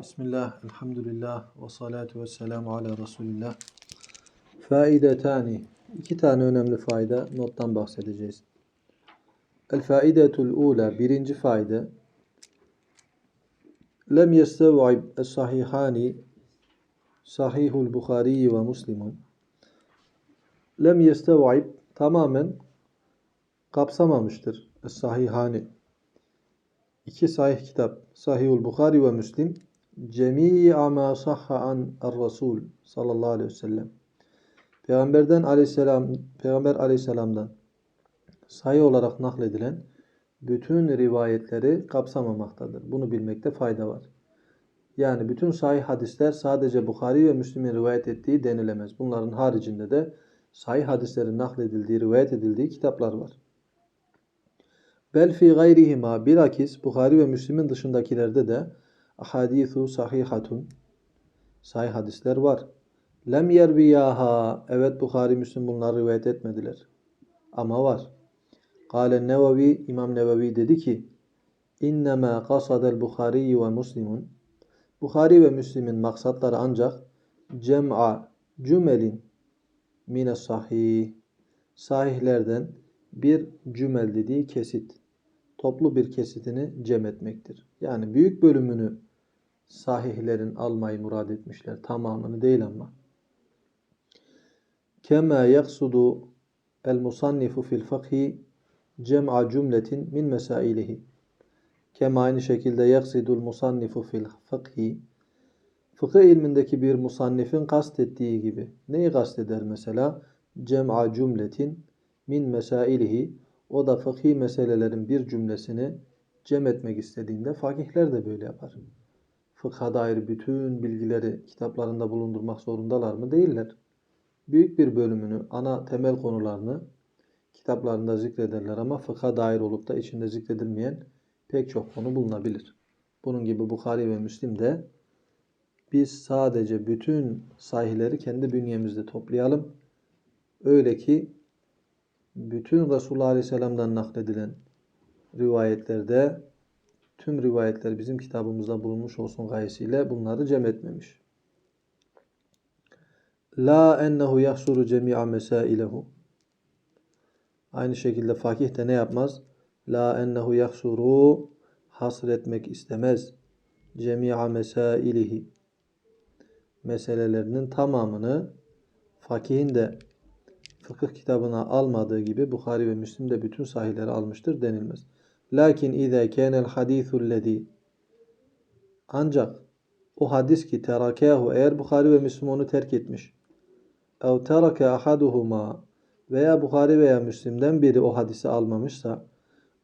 Bismillah, elhamdülillah ve salatu ve selamu ala Resulillah. Faidetani. İki tane önemli fayda nottan bahsedeceğiz. El faidetul ula. Birinci fayda. Lem yestev'ib es sahihani sahihul Bukhari ve Muslimun. Lem yestev'ib tamamen kapsamamıştır. Es sahihani. İki sahih kitap. Sahihul Bukhari ve Müslim. Cemi'a ma sahha an er-Rasul sallallahu aleyhi ve sellem. Peygamberden aleyhisselam, Peygamber aleyhisselamdan sayı olarak nakledilen bütün rivayetleri kapsamamaktadır. Bunu bilmekte fayda var. Yani bütün sahih hadisler sadece Bukhari ve Müslim'in rivayet ettiği denilemez. Bunların haricinde de sahih hadislerin nakledildiği, rivayet edildiği kitaplar var. Bel fi gayrihima bilakis Bukhari ve Müslim'in dışındakilerde de ahadithu sahihatun sahih hadisler var. Lem yerviyaha evet Bukhari Müslim bunları rivayet etmediler. Ama var. Kale Nevevi İmam Nevevi dedi ki İnnemâ kasadel Bukhari ve Müslimun Bukhari ve Müslim'in maksatları ancak cem'a cümelin mine sahih sahihlerden bir cümel dediği kesit toplu bir kesitini cem etmektir. Yani büyük bölümünü sahihlerin almayı murad etmişler. Tamamını değil ama. Kema yaksudu el musannifu fil fıkhi cem'a cümletin min mesailihi. Kema aynı şekilde yaksidul musannifu fil fıkhi fıkıh ilmindeki bir musannifin kastettiği gibi. Neyi kasteder mesela? Cem'a cümletin min mesailihi o da fıkhi meselelerin bir cümlesini cem etmek istediğinde fakihler de böyle yapar. Fıkha dair bütün bilgileri kitaplarında bulundurmak zorundalar mı? Değiller. Büyük bir bölümünü, ana temel konularını kitaplarında zikrederler ama fıkha dair olup da içinde zikredilmeyen pek çok konu bulunabilir. Bunun gibi Bukhari ve Müslim de biz sadece bütün sahihleri kendi bünyemizde toplayalım. Öyle ki bütün Resulullah Aleyhisselam'dan nakledilen rivayetlerde tüm rivayetler bizim kitabımızda bulunmuş olsun gayesiyle bunları cem etmemiş. La ennehu yahsuru cemi'a mesailehu. Aynı şekilde fakih de ne yapmaz? La ennehu yahsuru hasretmek istemez. Cemi'a mesailihi. Meselelerinin tamamını fakihin de fıkıh kitabına almadığı gibi Bukhari ve Müslim de bütün sahihleri almıştır denilmez. Lakin izâ kânel hadîsullezî ancak o hadis ki terakâhu eğer Bukhari ve Müslim onu terk etmiş ev terake ahaduhuma veya Bukhari veya Müslim'den biri o hadisi almamışsa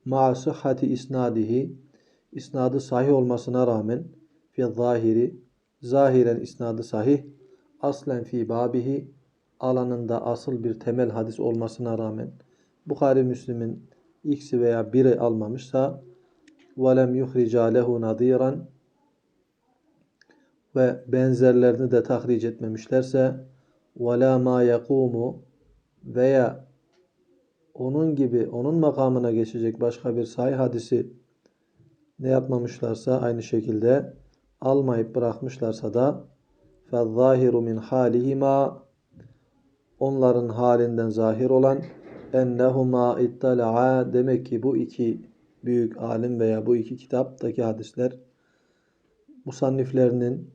ma'a sıhhati isnadihi isnadı sahih olmasına rağmen fi zahiri zahiren isnadı sahih aslen fi babihi alanında asıl bir temel hadis olmasına rağmen Bukhari Müslim'in ikisi veya biri almamışsa وَلَمْ يُخْرِجَا لَهُ نَظِيرًا ve benzerlerini de tahric etmemişlerse وَلَا مَا يَقُومُ veya onun gibi onun makamına geçecek başka bir sahih hadisi ne yapmamışlarsa aynı şekilde almayıp bırakmışlarsa da فَالظَّاهِرُ مِنْ حَالِهِمَا onların halinden zahir olan ennehuma ittala'a. Demek ki bu iki büyük alim veya bu iki kitaptaki hadisler musanniflerinin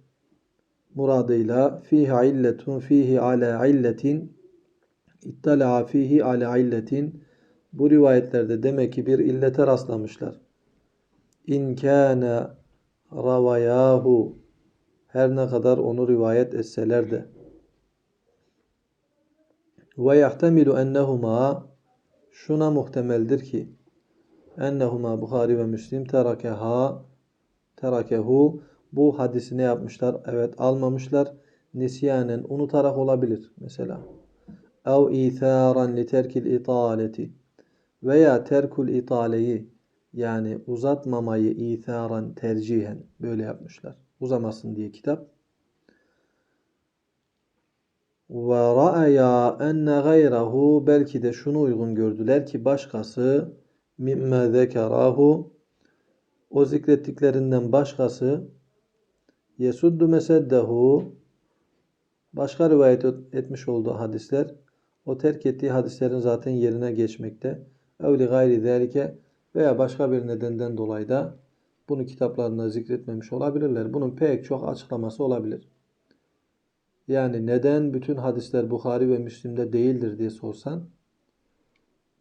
muradıyla fihi illetun fihi ala illetin ittala'a fihi ala illetin bu rivayetlerde demek ki bir illete rastlamışlar. İn kâne ravayahu her ne kadar onu rivayet etseler de ve yahtemilu ennehuma şuna muhtemeldir ki ennehuma Bukhari ve Müslim terakeha terakehu bu hadisi ne yapmışlar? Evet almamışlar. Nisyanen unutarak olabilir mesela. Ev itharan li terkil italeti veya terkul italeyi yani uzatmamayı itharan tercihen böyle yapmışlar. Uzamasın diye kitap. Ve ra'aya enne gayrahu belki de şunu uygun gördüler ki başkası mimme zekerahu o zikrettiklerinden başkası Yesuddu meseddehu başka rivayet etmiş olduğu hadisler o terk ettiği hadislerin zaten yerine geçmekte. Evli gayri zalike veya başka bir nedenden dolayı da bunu kitaplarında zikretmemiş olabilirler. Bunun pek çok açıklaması olabilir. Yani neden bütün hadisler Bukhari ve Müslim'de değildir diye sorsan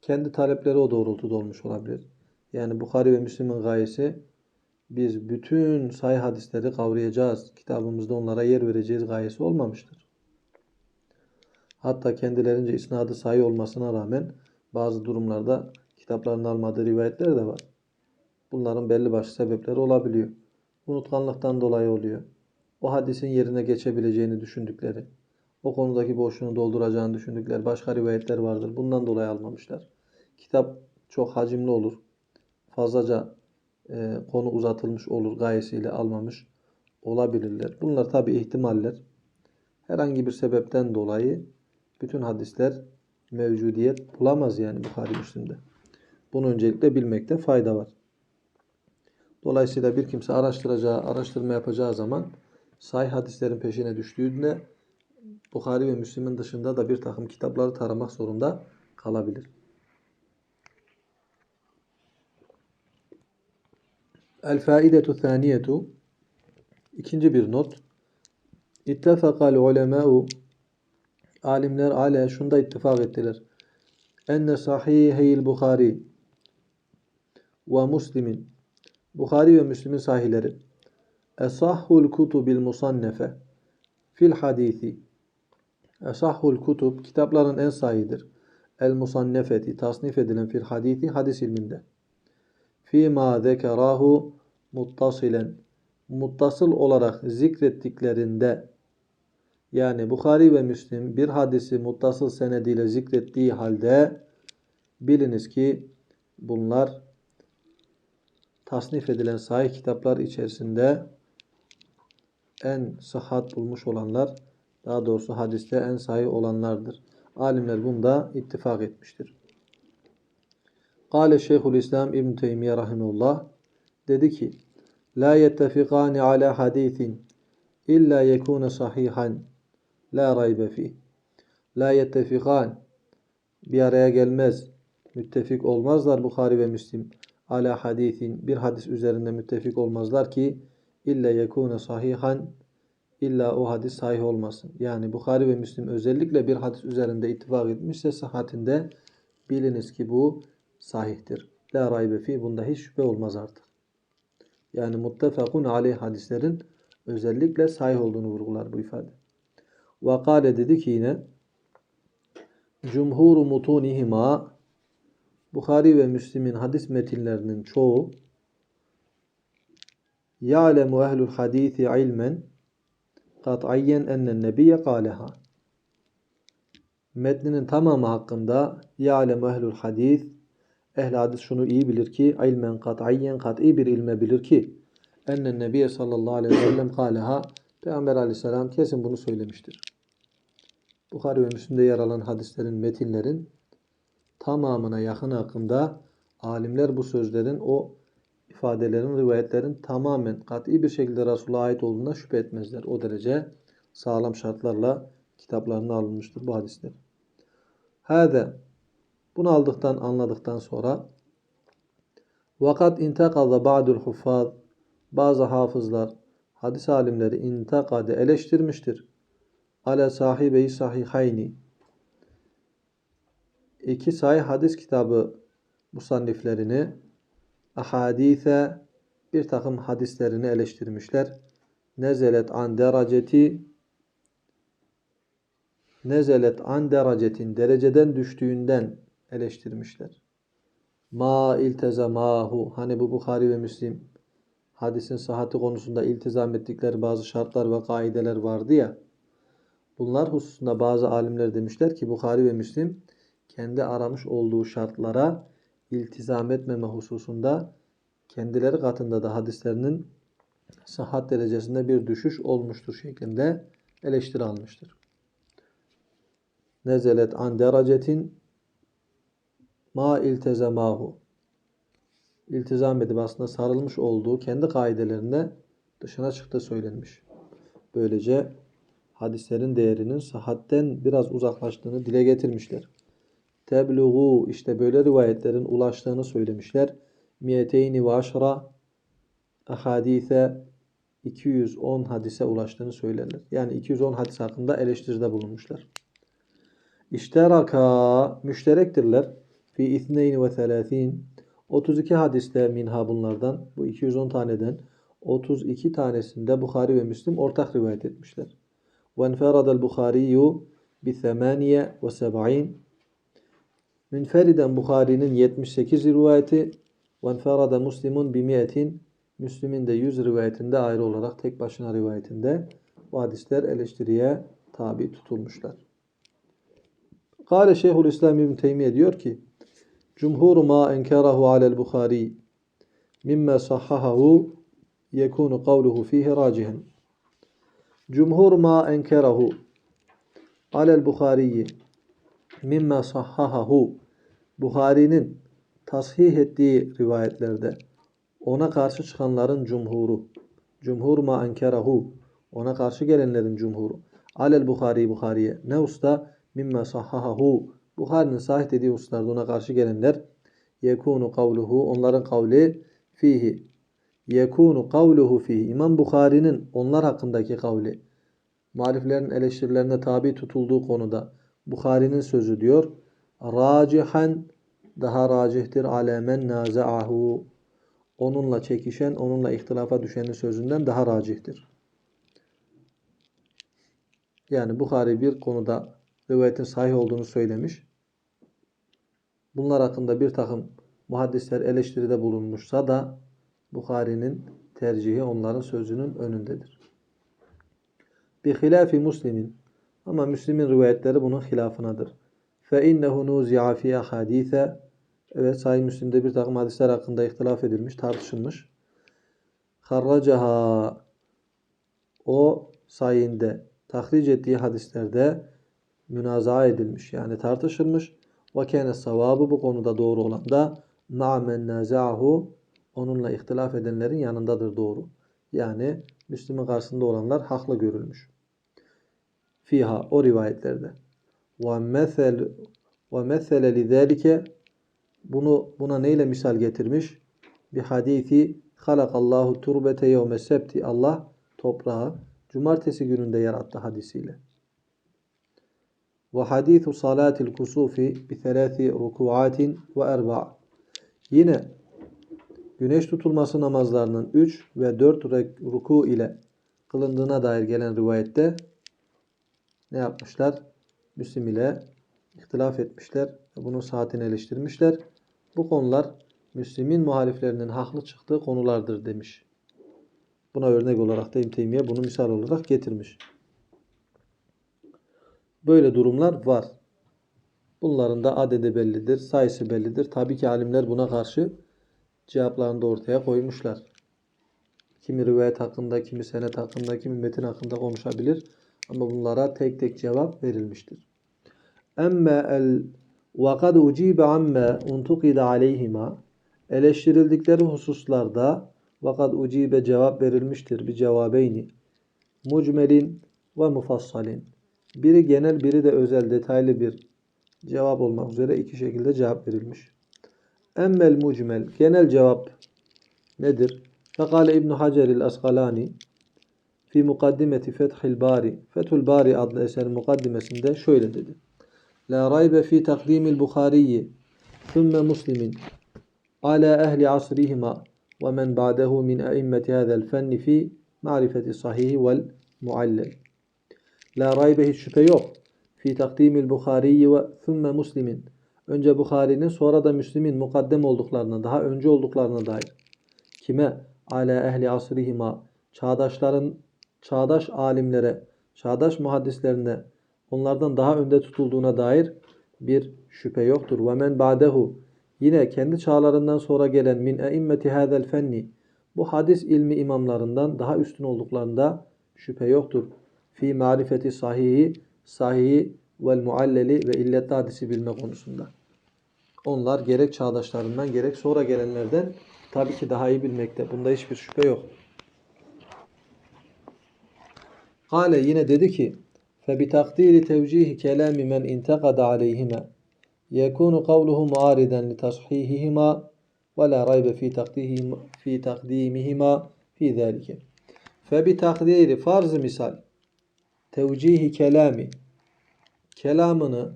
kendi talepleri o doğrultuda olmuş olabilir. Yani Bukhari ve Müslim'in gayesi biz bütün sahih hadisleri kavrayacağız. Kitabımızda onlara yer vereceğiz gayesi olmamıştır. Hatta kendilerince isnadı sahih olmasına rağmen bazı durumlarda kitaplarını almadığı rivayetler de var. Bunların belli başlı sebepleri olabiliyor. Unutkanlıktan dolayı oluyor. O hadisin yerine geçebileceğini düşündükleri, o konudaki boşluğunu dolduracağını düşündükleri başka rivayetler vardır. Bundan dolayı almamışlar. Kitap çok hacimli olur. Fazlaca e, konu uzatılmış olur gayesiyle almamış olabilirler. Bunlar tabi ihtimaller. Herhangi bir sebepten dolayı bütün hadisler mevcudiyet bulamaz yani Bukhari Müslim'de. Bunu öncelikle bilmekte fayda var. Dolayısıyla bir kimse araştıracağı, araştırma yapacağı zaman sahih hadislerin peşine düştüğünde Bukhari ve Müslim'in dışında da bir takım kitapları taramak zorunda kalabilir. El faidetu thaniyetu ikinci bir not. İttefakal ulemâ'u alimler ale şunda ittifak ettiler. Enne sahiheyil Bukhari ve Müslim'in Bukhari ve Müslim'in sahihleri Esahhul kutubil musannefe fil hadisi Esahhul kutub kitapların en sahidir. El musannefeti tasnif edilen fil hadisi hadis ilminde. Fima zekerahu muttasilen muttasıl olarak zikrettiklerinde yani Bukhari ve Müslim bir hadisi muttasıl senediyle zikrettiği halde biliniz ki bunlar tasnif edilen sahih kitaplar içerisinde en sıhhat bulmuş olanlar, daha doğrusu hadiste en sahih olanlardır. Alimler bunda ittifak etmiştir. Kale Şeyhül İslam İbn Teymiye rahimehullah dedi ki: La yettefikani ala hadisin illa yekune sahihan la raybe fi. La yettefikan bir araya gelmez. Müttefik olmazlar Bukhari ve Müslim. Ala hadisin bir hadis üzerinde müttefik olmazlar ki illa yekune sahihan illa o hadis sahih olmasın. Yani Bukhari ve Müslim özellikle bir hadis üzerinde ittifak etmişse sıhhatinde biliniz ki bu sahihtir. La raybe fi bunda hiç şüphe olmaz artık. Yani muttefakun aleyh hadislerin özellikle sahih olduğunu vurgular bu ifade. Ve kâle dedi ki yine Cumhuru mutunihima Bukhari ve Müslim'in hadis metinlerinin çoğu Ya'lemu ehlul hadisi ilmen kat'ayyen ennen nebiyye kâleha Metninin tamamı hakkında Ya'lemu ehlul hadis Ehl hadis şunu iyi bilir ki ilmen kat'ayyen kat'i bir ilme bilir ki ennen nebiye sallallahu aleyhi ve sellem kâleha Peygamber aleyhisselam kesin bunu söylemiştir. Bukhari ve Müslim'de yer alan hadislerin, metinlerin tamamına yakın hakkında alimler bu sözlerin o ifadelerin, rivayetlerin tamamen kat'i bir şekilde Resulullah'a ait olduğuna şüphe etmezler. O derece sağlam şartlarla kitaplarına alınmıştır bu hadisler. Hâde bunu aldıktan, anladıktan sonra vakat intekaza ba'dul huffaz bazı hafızlar, hadis alimleri intakade eleştirmiştir. Ala sahibeyi sahihayni iki sahih hadis kitabı musanniflerini ahadise bir takım hadislerini eleştirmişler. Nezelet an dereceti nezelet an derecetin dereceden düştüğünden eleştirmişler. Ma iltezamahu hani bu Bukhari ve Müslim hadisin sıhhati konusunda iltizam ettikleri bazı şartlar ve kaideler vardı ya. Bunlar hususunda bazı alimler demişler ki Bukhari ve Müslim kendi aramış olduğu şartlara iltizam etmeme hususunda kendileri katında da hadislerinin sıhhat derecesinde bir düşüş olmuştur şeklinde eleştiri almıştır. Nezelet an derecetin ma iltezemahu iltizam edip aslında sarılmış olduğu kendi kaidelerinde dışına çıktı söylenmiş. Böylece hadislerin değerinin sahatten biraz uzaklaştığını dile getirmişler. Tebluğu işte böyle rivayetlerin ulaştığını söylemişler. Miyeteyni ve aşra ahadise 210 hadise ulaştığını söylerler. Yani 210 hadis hakkında eleştiride bulunmuşlar. İşteraka müşterektirler. Fi ithneyni ve thelâthîn 32 hadiste minha bunlardan bu 210 taneden 32 tanesinde Bukhari ve Müslim ortak rivayet etmişler. Ve enferadel Bukhariyu bi 78 Münferiden Bukhari'nin 78 rivayeti ve enferade Müslimun bi mi'etin Müslim'in de 100 rivayetinde ayrı olarak tek başına rivayetinde bu hadisler eleştiriye tabi tutulmuşlar. Kale Şeyhülislam İbn Teymiye diyor ki Cumhur ma enkerahu alel Bukhari mimma sahhahahu yekunu kavluhu fihi racihen. Cumhur ma enkerahu alel Bukhari mimma sahhahahu Bukhari'nin tasih ettiği rivayetlerde ona karşı çıkanların cumhuru cumhur ma enkerahu ona karşı gelenlerin cumhuru. Alel Bukhari Bukhari'ye ne usta? Mimma sahhahahu Bukhari'nin sahih dediği hususlarda ona karşı gelenler yekunu kavluhu onların kavli fihi. Yekunu kavluhu fihi. İmam Bukhari'nin onlar hakkındaki kavli muhaliflerin eleştirilerine tabi tutulduğu konuda Bukhari'nin sözü diyor racihan daha racihtir alemen naza'ahu onunla çekişen, onunla ihtilafa düşenin sözünden daha racihtir. Yani Bukhari bir konuda rivayetin sahih olduğunu söylemiş. Bunlar hakkında bir takım muhaddisler eleştiride bulunmuşsa da Bukhari'nin tercihi onların sözünün önündedir. Bi hilafi Müslim'in ama Müslim'in rivayetleri bunun hilafınadır. Fe innehu nuzi'a fi ahadise Evet Sahih Müslim'de bir takım hadisler hakkında ihtilaf edilmiş, tartışılmış. Harracaha o sayinde tahric ettiği hadislerde münazaa edilmiş. Yani tartışılmış. Ve kâne savabı bu konuda doğru olan da ma'men naza'ahu onunla ihtilaf edenlerin yanındadır doğru. Yani Müslüm'ün karşısında olanlar haklı görülmüş. Fiha o rivayetlerde. Ve mesel ve mesele lidâlike bunu buna neyle misal getirmiş? Bir hadisi halakallahu turbete yevme sebti Allah toprağı cumartesi gününde yarattı hadisiyle. Ve hadisu salatil kusufi bi thelâthi rukuatin ve erba' Yine güneş tutulması namazlarının 3 ve 4 ruku ile kılındığına dair gelen rivayette ne yapmışlar? Müslim ile ihtilaf etmişler. Bunun saatini eleştirmişler. Bu konular Müslim'in muhaliflerinin haklı çıktığı konulardır demiş. Buna örnek olarak da İbn Teymiye bunu misal olarak getirmiş. Böyle durumlar var. Bunların da adedi bellidir, sayısı bellidir. Tabii ki alimler buna karşı cevaplarını da ortaya koymuşlar. Kimi rivayet hakkında, kimi senet hakkında, kimi metin hakkında konuşabilir. Ama bunlara tek tek cevap verilmiştir. Emme el ve kad ucibe amme untukide aleyhima eleştirildikleri hususlarda ve kad ucibe cevap verilmiştir bir cevabeyni mucmelin ve mufassalin biri genel biri de özel detaylı bir cevap olmak üzere iki şekilde cevap verilmiş. Emmel mucmel genel cevap nedir? Fekale İbn Hacer el Asqalani fi mukaddimeti Fethül Bari Fethül Bari adlı eserin mukaddimesinde şöyle dedi. La raybe fi takdimil Bukhariyi thumme Muslimin ala ehli asrihima ve men ba'dehu min e'immeti hada'l fenni fi ma'rifeti sahihi vel muallel. La raybe hiç şüphe yok. Fi takdimil. Önce Bukhari'nin sonra da Müslim'in mukaddem olduklarına, daha önce olduklarına dair. Kime? Ala ehli asrihima. Çağdaşların, çağdaş alimlere, çağdaş muhaddislerine onlardan daha önde tutulduğuna dair bir şüphe yoktur. Ve men ba'dehu yine kendi çağlarından sonra gelen min eimmeti hadel fenni bu hadis ilmi imamlarından daha üstün olduklarında şüphe yoktur. Fi marifeti sahihi, sahihi vel mualleli ve illetli hadisi bilme konusunda. Onlar gerek çağdaşlarından gerek sonra gelenlerden tabii ki daha iyi bilmekte. Bunda hiçbir şüphe yok. Kale yine dedi ki فَبِتَقْدِيرِ تَوْجِيهِ كَلَامِ مَنْ اِنْتَقَدَ عَلَيْهِمَا يَكُونُ قَوْلُهُ مُعَارِضًا لِتَصْحِيحِهِمَا وَلَا رَيْبَ فِي تَقْدِيمِهِمَا في تقديمهما في ذلك. فبتقدير farz misal tevcihi kelami kelamını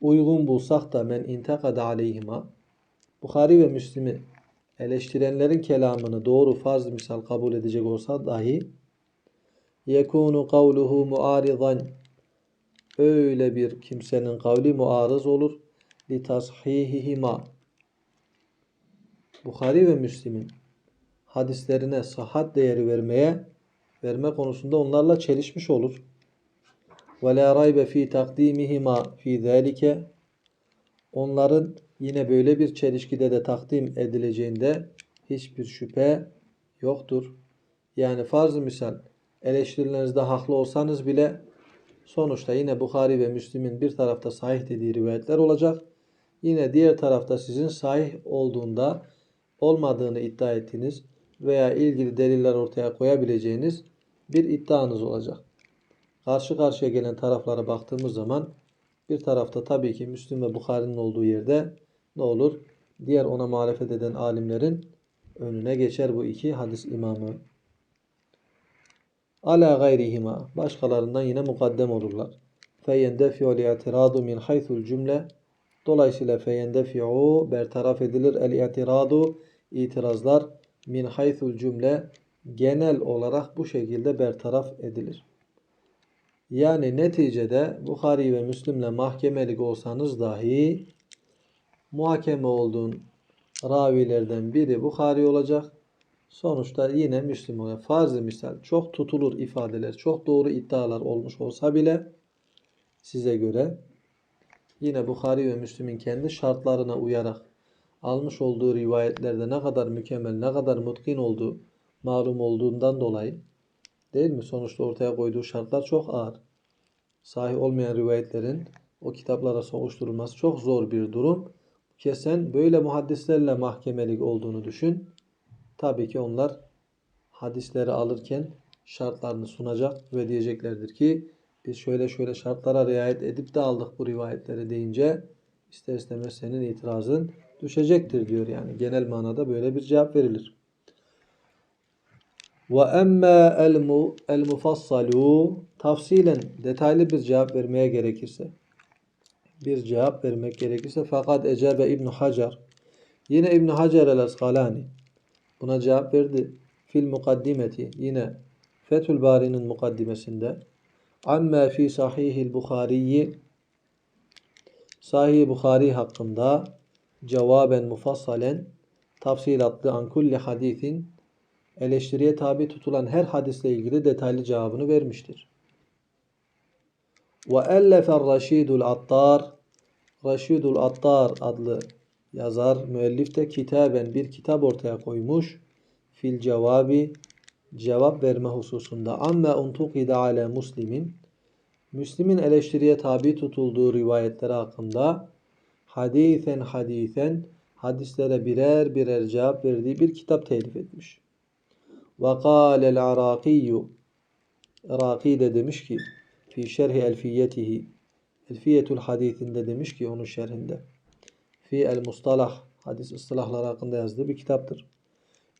uygun bulsak da men intakada aleyhima Bukhari ve Müslim'i eleştirenlerin kelamını doğru farz misal kabul edecek olsa dahi yekunu kavluhu muaridan öyle bir kimsenin kavli muarız olur tashihihima Bukhari ve Müslim'in hadislerine sahat değeri vermeye verme konusunda onlarla çelişmiş olur. La raybe fi takdimihima fi zalike onların yine böyle bir çelişkide de takdim edileceğinde hiçbir şüphe yoktur. Yani farz misal eleştirilerinizde haklı olsanız bile sonuçta yine Bukhari ve Müslim'in bir tarafta sahih dediği rivayetler olacak. Yine diğer tarafta sizin sahih olduğunda olmadığını iddia ettiğiniz veya ilgili deliller ortaya koyabileceğiniz bir iddianız olacak. Karşı karşıya gelen taraflara baktığımız zaman bir tarafta tabii ki Müslim ve Bukhari'nin olduğu yerde ne olur? Diğer ona muhalefet eden alimlerin önüne geçer bu iki hadis imamı. Ala gayrihima başkalarından yine mukaddem olurlar. Feyendefi'u li'atiradu min haythul cümle Dolayısıyla feyendefi'u bertaraf edilir el-i'tiradu itirazlar min haythul cümle genel olarak bu şekilde bertaraf edilir. Yani neticede Bukhari ve Müslim'le mahkemelik olsanız dahi muhakeme olduğun ravilerden biri Bukhari olacak. Sonuçta yine Müslim olacak. Farz-ı misal çok tutulur ifadeler, çok doğru iddialar olmuş olsa bile size göre yine Bukhari ve Müslim'in kendi şartlarına uyarak almış olduğu rivayetlerde ne kadar mükemmel, ne kadar mutkin olduğu malum olduğundan dolayı değil mi? Sonuçta ortaya koyduğu şartlar çok ağır. Sahih olmayan rivayetlerin o kitaplara sokuşturulması çok zor bir durum. Kesen böyle muhaddislerle mahkemelik olduğunu düşün. Tabii ki onlar hadisleri alırken şartlarını sunacak ve diyeceklerdir ki biz şöyle şöyle şartlara riayet edip de aldık bu rivayetleri deyince ister istemez senin itirazın düşecektir diyor yani. Genel manada böyle bir cevap verilir. Ve emme el mufassalu tafsilen detaylı bir cevap vermeye gerekirse bir cevap vermek gerekirse fakat ecebe İbn Hacer yine İbn Hacer el Askalani buna cevap verdi. Fil mukaddimeti yine Fethül Bari'nin mukaddimesinde amma fi sahihil Bukhari'yi Sahih Bukhari hakkında cevaben mufassalen tafsilatlı an kulli hadisin eleştiriye tabi tutulan her hadisle ilgili detaylı cevabını vermiştir. Ve ellefer Raşidul Attar Raşidul Attar adlı yazar, müellif de kitaben bir kitap ortaya koymuş. Fil cevabi cevap verme hususunda. Amme untukide ale muslimin Müslim'in eleştiriye tabi tutulduğu rivayetler hakkında hadisen hadisen hadislere birer birer cevap verdiği bir kitap telif etmiş. Ve kâlel arakiyyu Iraki de demiş ki fi şerhi elfiyetihi Elfiyetul hadisinde demiş ki onun şerhinde fi el mustalah hadis ıslahları hakkında yazdığı bir kitaptır.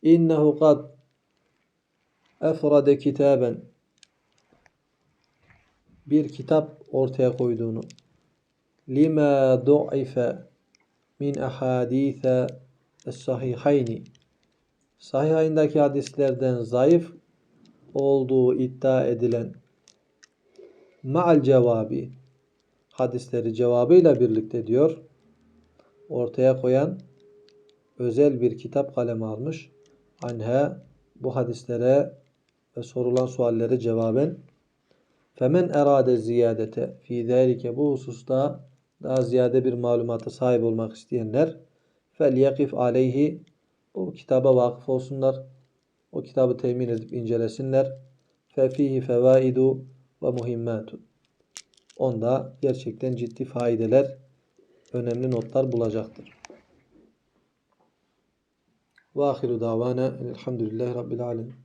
İnnehu kad efrade kitaben. Bir kitap ortaya koyduğunu. Lima du'ife min ahadise es-sahihayni sahihayndaki hadislerden zayıf olduğu iddia edilen ma'al cevabi hadisleri cevabıyla birlikte diyor ortaya koyan özel bir kitap kalemi almış. Anha bu hadislere ve sorulan suallere cevaben Femen erade ziyadete fi zalike bu hususta daha ziyade bir malumata sahip olmak isteyenler fel yakif aleyhi o kitaba vakıf olsunlar. O kitabı temin edip incelesinler. Fe fihi fevaidu ve muhimmatu. Onda gerçekten ciddi faydeler, önemli notlar bulacaktır. Ve ahiru davana elhamdülillahi rabbil alemin.